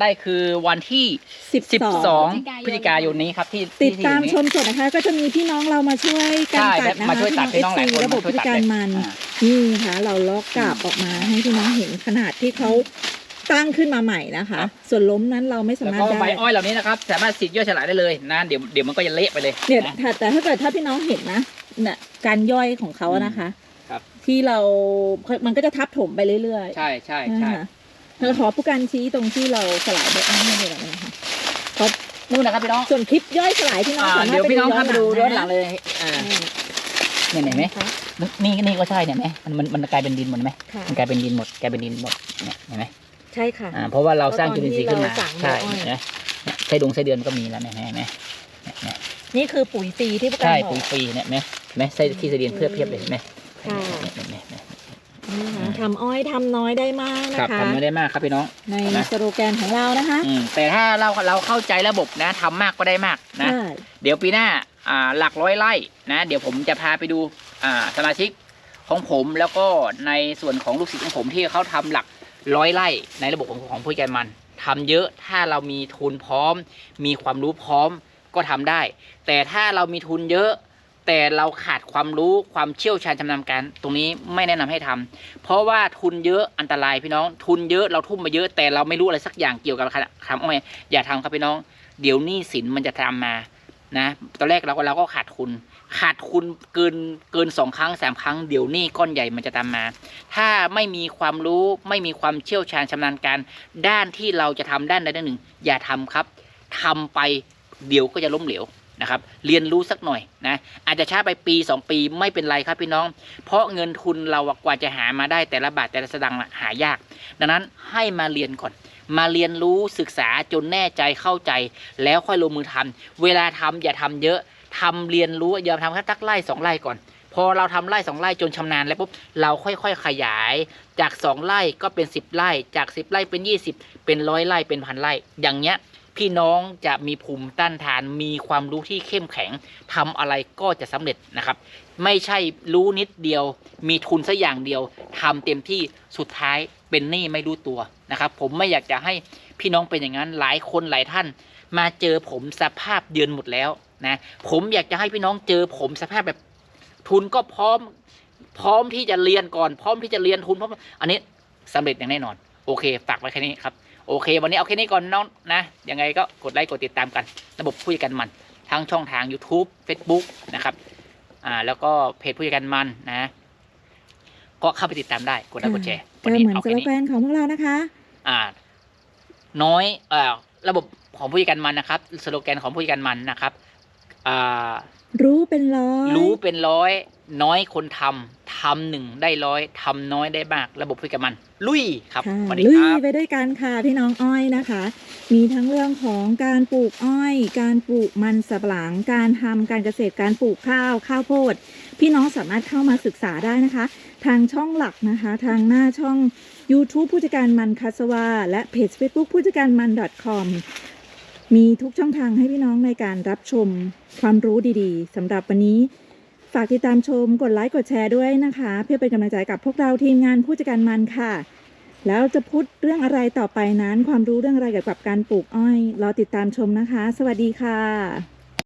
ได้คือวันที่12 12พฤศจิกายนนี้ครับที่ติดที่ตามอยู่ชมสดนะคะ ก็จะมีพี่น้องเรามาช่วยกันใช่ตัดนะคะมาช่วยตัดพี่น้องหลายคนระบบมาช่วยพิตัดการเลยมันอ่านี่ค่ะเราล็อกกราบออกมาให้พี่น้องเห็นขนาดที่เขาตั้งขึ้นมาใหม่นะคะ ส่วนล้มนั้นเราไม่สาแล้วมารถก็ได้ใบอ้อยเหล่านี้นะครับ สามารถสีดย่อยสลายได้เลยนะเดี๋ยวเดี๋ยวมันก็จะเละไปเลยเนี่ยนะถ้าแต่ถ้าเกิดถ้าพี่น้องเห็นนะเนี่ยการย่อยของเขาอะนะคะครับที่เรา มันก็จะทับถมไปเรื่อยๆ ใช่ใช่นะใช่คะ เราขอผู้การชี้ตรงที่เราสลายใบอ้อยให้ดูหน่อยนะคะนู่นนะครับพี่น้องส่วนคลิปย่อยสลายพี่น้องอ่าสามารถเดี๋ยวไปพี่น้องย้อนทำไปดูหย้ลัองนหลังนะเลยอ่าอ่าเนี่ยเห็นไหมคะนี่นี่ก็ใช่เนี่ยไหมมันมันมันกลายเป็นดินหมดไหมค่ะมันกลายเป็นดินหมดกลายเป็นดินหมดเนี่ยเห็นไหมใช่ค่ะ อ่าเพราะว่าเราสร้างเพจุราะตอนลินทรีย์ขึ้นมาที่เราสั่งใช่ใบอ้อยเห็นไหมเนี่ยไส้ดงไส้เดือนก็มีแล้วเนี่ยเห็นไหมเนี่ยเนี่ยนี่คือปุ๋ยฟรีที่ผู้การใช่บอปุ๋ยกฟรีเนี่ยเห็นไหมเห็นไหมไส้ขี้ไส้เดือนเพื่อเพียบเลยเห็นไหมค่ะ เนี่ยเนี่ยเนี่ยเนี่ยนะคะทำอ้อยทำน้อยได้มากครับนะคะทำไม่ได้มากครับพี่น้อง ในนะสโลแกนของเรานะคะอืมแต่ถ้าเราเราเข้าใจระบบนะทำมากก็ได้มากนะใช่เดี๋ยวปีหน้าอ่าหลักร้อยไร่นะ เดี๋ยวผมจะพาไปดูอ่าสมาชิกของผมแล้วก็ในส่วนของลูกศิษย์ของผมที่เขาทำหลักร้อยไร่ในระบบของของผู้จัดการมันทำเยอะถ้าเรามีทุนพร้อม มีความรู้พร้อมก็ทำได้ แต่ถ้าเรามีทุนเยอะ แต่เราขาดความรู้ความเชี่ยวชาญชำนาญการตรงนี้ไม่แนะนำให้ทำเพราะว่าทุนเยอะอันตรายพี่น้อง ทุนเยอะเราทุ่มมาเยอะแต่เราไม่รู้อะไรสักอย่างเกี่ยวกับทำอ้อยอย่าทำครับพี่น้อง เดี๋ยวหนี้สินมันจะตามมานะตอนแรกเราก็เราก็ขาดทุน ขาดทุนเกินเกินสองครั้งสามครั้งเดี๋ยวนี้ก้อนใหญ่มันจะตามมา ถ้าไม่มีความรู้ไม่มีความเชี่ยวชาญชำนาญการ ด้านที่เราจะทำด้านใดด้านหนึ่ง อย่าทำครับทำไปเดี๋ยวก็จะล้มเหลว นะครับเรียนรู้สักหน่อยนะอาจจะช้าไปปีสองปีไม่เป็นไรครับพี่น้อง เพราะเงินทุนเรากว่าจะหามาได้แต่ละบาทแต่ละสตางค์หายาก ดังนั้นให้มาเรียนก่อน มาเรียนรู้ศึกษาจนแน่ใจเข้าใจ แล้วค่อยลงมือทำเวลาทำอย่าทำเยอะทำเรียนรู้อย่าทำแค่ตักไร่สองไร่ก่อนพอเราทำไร่สองไร่จนชำนาญแล้วปุ๊บเราค่อยๆขยาย จากสองไร่ก็เป็นสิบไร่จากสิบไร่เป็นยี่สิบเป็นร้อยไร่เป็นพันไร่อย่างเงี้ย พี่น้องจะมีภูมิต้านทาน มีความรู้ที่เข้มแข็งทำอะไรก็จะสำเร็จนะครับ ไม่ใช่รู้นิดเดียว มีทุนสักอย่างเดียวทำเต็มที่สุดท้ายเป็นหนี้ไม่รู้ตัวนะครับ ผมไม่อยากจะให้พี่น้องเป็นอย่างนั้นหลายคนหลายท่าน มาเจอผมสภาพเยือนหมดแล้วนะผมอยากจะให้พี่น้องเจอผมสภาพแบบทุนก็พร้อมพร้อมที่จะเรียนก่อน พร้อมที่จะเรียนทุนพร้อมอันนี้สำเร็จอย่างแน่นอน โอเคฝากไว้แค่นี้ครับ โอเค วันนี้เอาแค่นี้ก่อนน้องนะ ยังไงก็กดไลค์กดติดตามกัน ระบบผู้จัดการมัน ทั้งช่องทาง YouTube Facebook นะครับอ่าแล้วก็เพจผู้จัดการมันนะ ก็เข้าไปติดตามได้กดไลค์กดแชร์ก็วันนี้เหมือนเอาสแค่โลนี้แกนของพวกเรานะคะ อ่า น้อยเอ่อระบบของผู้จัดการมันนะครับสโลแกนของผู้จัดการมันนะครับอ่า รู้เป็นร้อย รู้เป็นร้อย น้อยคนทำทำหนึ่งได้ร้อยทำน้อยได้มาก ระบบผู้จัดการมัน ลุยครับค่ะสวัสดีลุคยรับไปด้วยกันค่ะพี่น้องอ้อยนะคะ มีทั้งเรื่องของการปลูกอ้อย การปลูกมันสำปะหลัง การทำการเกษตรการปลูกข้าวข้าวโพด พี่น้องสามารถเข้ามาศึกษาได้นะคะ ทางช่องหลักนะคะ ทางหน้าช่อง YouTube ผู้จัดการมันคัสวาและเพจ Facebook ผู้จัดการมัน .com มีทุกช่องทางให้พี่น้องในการรับชมความรู้ดีๆสำหรับวันนี้ ฝากติดตามชมกดไลค์กดแชร์ด้วยนะคะ เพื่อเป็นกำลังใจกับพวกเราทีมงานผู้จัดการมันค่ะ แล้วจะพูดเรื่องอะไรต่อไปนั้น ความรู้เรื่องอะไรเกี่ยวกับการปลูกอ้อยรอติดตามชมนะคะ สวัสดีค่ะ